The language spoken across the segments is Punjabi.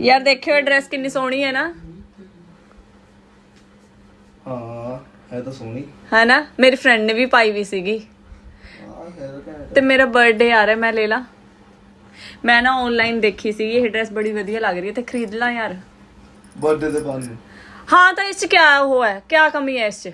ਯਾਰ ਦੇਖਿਓ ਇਹ ਡਰੈਸ ਕਿੰਨੀ ਸੋਹਣੀ ਹੈ ਨਾ। ਹਾਂ ਹੈ ਤਾਂ ਸੋਹਣੀ। ਹੈ ਨਾ ਮੇਰੀ ਫਰੈਂਡ ਨੇ ਵੀ ਪਾਈ ਵੀ ਸੀਗੀ। ਤਾਂ ਮੇਰਾ ਬਰਥਡੇ ਆ ਰਿਹਾ ਮੈਂ ਲੈ ਲਾ। ਮੈਂ ਨਾ ਆਨਲਾਈਨ ਦੇਖੀ ਸੀ ਇਹ ਡਰੈਸ ਬੜੀ ਵਧੀਆ ਲੱਗ ਰਹੀ ਹੈ ਤੇ ਖਰੀਦ ਲਾਂ ਯਾਰ। ਬਰਥਡੇ ਤੇ ਪਾਉਣ ਹਾਂ। ਤਾਂ ਇਸ ਚ ਕੀ ਉਹ ਹੈ ਕੀ ਕਮੀ ਹੈ ਇਸ ਚ?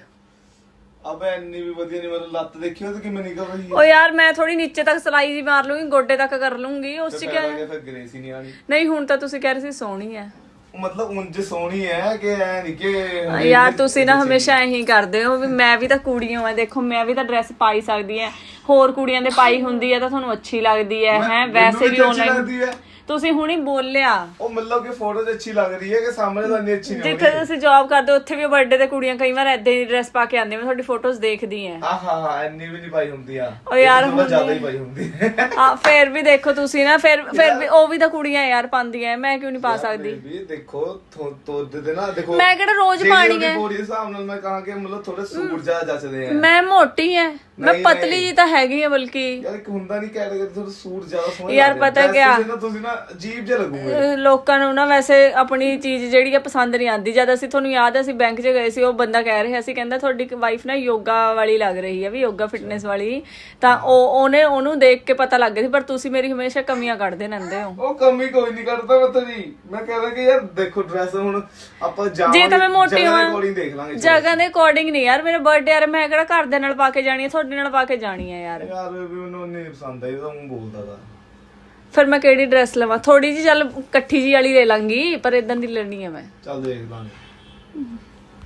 ਅਬੇ ਇੰਨੀ ਵੀ ਵਧੀਆ ਨਹੀਂ ਮਤਲਬ ਲੱਤ ਦੇਖਿਓ ਤੇ ਕਿਵੇਂ ਨਿਕਲ ਰਹੀ ਹੈ ਓ ਯਾਰ ਮੈਂ ਥੋੜੀ ਨੀਚੇ ਤੱਕ ਸਲਾਈ ਜੀ ਮਾਰ ਲੂੰਗੀ ਗੋਡੇ ਤੱਕ ਕਰ ਲੂੰਗੀ ਉਸ ਚ ਕੀ ਹੈ ਫਿਰ ਗ੍ਰੇਸ ਹੀ ਨਹੀਂ ਆਣੀ ਨਹੀਂ ਹੁਣ ਤਾਂ ਤੁਸੀਂ ਕਹਿ ਰਹੇ ਸੀ ਸੋਹਣੀ ਹੈ ਉਹ ਮਤਲਬ ਉਂਝ ਸੋਹਣੀ ਹੈ ਕਿ ਐ ਨਹੀਂ ਕਿ ਯਾਰ ਤੁਸੀਂ ਨਾ ਹਮੇਸ਼ਾ ਇਹੀ ਕਰਦੇ ਹੋ ਵੀ ਮੈਂ ਵੀ ਤਾਂ ਕੁੜੀਆਂ ਆ ਦੇਖੋ ਮੈਂ ਵੀ ਤਾਂ ਡਰੈਸ ਪਾਈ ਸਕਦੀ ਐ। ਹੋਰ ਕੁੜੀਆਂ ਦੇ ਪਾਈ ਹੁੰਦੀ ਹੈ ਤਾਂ ਤੁਹਾਨੂੰ ਅੱਛੀ ਲੱਗਦੀ ਹੈ? ਹੈ ਵੈਸੇ ਵੀ ਆਨਲਾਈਨ ਹੈ। ਤੁਸੀਂ ਹੁਣੀ ਬੋਲਿਆ। ਉਹ ਮਤਲਬ ਕਿ ਫੋਟੋ 'ਚ ਅੱਛੀ ਲੱਗ ਰਹੀ ਹੈ ਕਿ ਸਾਹਮਣੇ ਤਾਂ ਇੰਨੀ ਅੱਛੀ ਨਹੀਂ ਜਿੱਥੇ ਤੁਸੀਂ ਜੌਬ ਕਰਦੇ ਹੋ ਉੱਥੇ ਵੀ ਬਰਥਡੇ ਤੇ ਕੁੜੀਆਂ ਕਈ ਵਾਰ ਏਦਾਂ ਦੀ ਡਰੈਸ ਪਾ ਕੇ ਆਉਂਦੀਆਂ ਮੈਂ ਤੁਹਾਡੀ ਫੋਟੋਜ਼ ਦੇਖਦੀ ਆ ਹਾਂ ਹਾਂ ਹਾਂ ਇੰਨੀ ਵੀ ਨਹੀਂ ਪਾਈ ਹੁੰਦੀ ਆ। ਉਹ ਯਾਰ ਤਾਂ ਹੁਣ ਜ਼ਿਆਦਾ ਹੀ ਪਾਈ ਹੁੰਦੀ ਹੈ। ਆ ਫੇਰ ਵੀ ਦੇਖੋ ਤੁਸੀਂ ਨਾ ਫਿਰ ਫਿਰ ਵੀ ਉਹ ਵੀ ਤਾਂ ਕੁੜੀਆਂ ਯਾਰ ਪਾਉਂਦੀਆਂ ਮੈਂ ਕਿਉਂ ਨਹੀਂ ਪਾ ਸਕਦੀ? ਵੀ ਦੇਖੋ ਤੋਦੇ ਦੇ ਨਾ ਦੇਖੋ ਮੈਂ ਕਿਹੜਾ ਰੋਜ਼ ਪਾਣੀ ਹੈ ਬੋਡੀ ਦੇ ਹਿਸਾਬ ਨਾਲ ਮੈਂ ਕਹਾਂ ਕਿ ਮਤਲਬ ਥੋੜੇ ਸੂਟ ਜ਼ਿਆਦਾ ਜੱਚਦੇ ਆ ਮੈਂ ਮੋਟੀ ਐ ਮੈਂ ਨਹੀਂ, ਪਤਲੀ ਨਹੀਂ। ਜੀ ਤਾਂ ਹੈਗੀ ਆ ਬਲਕਿ। ਯਾਰ ਇੱਕ ਹੁੰਦਾ ਨਹੀਂ ਕੈਟਾਗਰੀ ਥੋੜਾ ਸੂਟ ਜ਼ਿਆਦਾ ਸੋਹਣੇ ਯਾਰ ਲੱਗਦੇ ਆ। ਪਤਾ ਕਿਆ? ਤੁਸੀਂ ਨਾ ਤੁਸੀਂ ਨਾ ਅਜੀਬ ਜਿਹਾ ਲੱਗੂਗੇ ਅਹ ਲੋਕਾਂ ਨੂੰ ਨਾ ਵੈਸੇ ਆਪਣੀ ਚੀਜ਼ ਜਿਹੜੀ ਆ ਪਸੰਦ ਨਹੀਂ ਆਉਂਦੀ। ਜਦ ਅਸੀਂ ਤੁਹਾਨੂੰ ਯਾਦ ਹੈ ਅਸੀਂ ਬੈਂਕ 'ਚ ਗਏ ਸੀ ਉਹ ਬੰਦਾ ਕਹਿ ਰਿਹਾ ਸੀ ਕਹਿੰਦਾ ਤੁਹਾਡੀ ਵਾਈਫ ਨਾ ਯੋਗਾ ਵਾਲੀ ਲੱਗ ਰਹੀ ਹੈ ਵੀ ਯੋਗਾ ਫਿਟਨੈਸ ਵਾਲੀ। ਤਾਂ ਉਹ ਉਹਨੇ ਉਹਨੂੰ ਦੇਖ ਕੇ ਪਤਾ ਲੱਗ ਗਿਆ ਸੀ ਪਰ ਤੁਸੀਂ ਮੇਰੀ ਹਮੇਸ਼ਾ ਕਮੀਆਂ ਕੱਢਦੇ ਰਹਿੰਦੇ ਹੋ। ਉਹ ਕਮੀ ਕੋਈ ਨਹੀਂ ਕਰਦਾ ਮੈਂ ਤੇਰੀ ਮੈਂ ਕਹਿੰਦਾ ਕਿ ਯਾਰ ਦੇਖੋ ਡਰੈਸ ਹੁਣ ਆਪਾਂ ਜਾਵਾਂਗੇ ਜੇ ਤਾਂ ਮੈਂ ਮੋਟੀ ਜਗ੍ਹਾ ਦੇ ਹੋਵਾਂ according ਦੇਖ ਲਾਂਗੇ ਜਗ੍ਹਾ ਦੇ ਅਕੋਰਡਿੰਗ ਨਹੀਂ ਯਾਰ ਮੇਰਾ ਬਰਥਡੇ ਯਾਰ ਮੈਂ ਕਿਹੜਾ ਘਰ ਦੇ ਨਾਲ ਪਾ ਕੇ ਜਾਣੀ ਹੈ ਤੁਹਾਡੇ ਨਾਲ ਪਾ ਕੇ ਜਾਣੀ ਹੈ ਯਾਰ। ਯਾਰ ਵੀ ਮੈਨੂੰ ਨਹੀਂ ਪਸੰਦ ਆਈ ਤਾਂ ਉਹ ਬੋਲਦਾ ਦਾ ਫਿਰ ਮੈਂ ਕਿਹੜੀ ਡਰੈਸ ਲਵਾਂ? ਥੋੜੀ ਜੀ ਚੱਲ ਇਕੱਠੀ ਜੀ ਵਾਲੀ ਲੈ ਲਾਂਗੀ, ਪਰ ਇਦਾਂ ਦੀ ਲੈਣੀ ਹੈ ਮੈਂ। ਚੱਲ ਦੇਖ ਲਾਂਗੇ।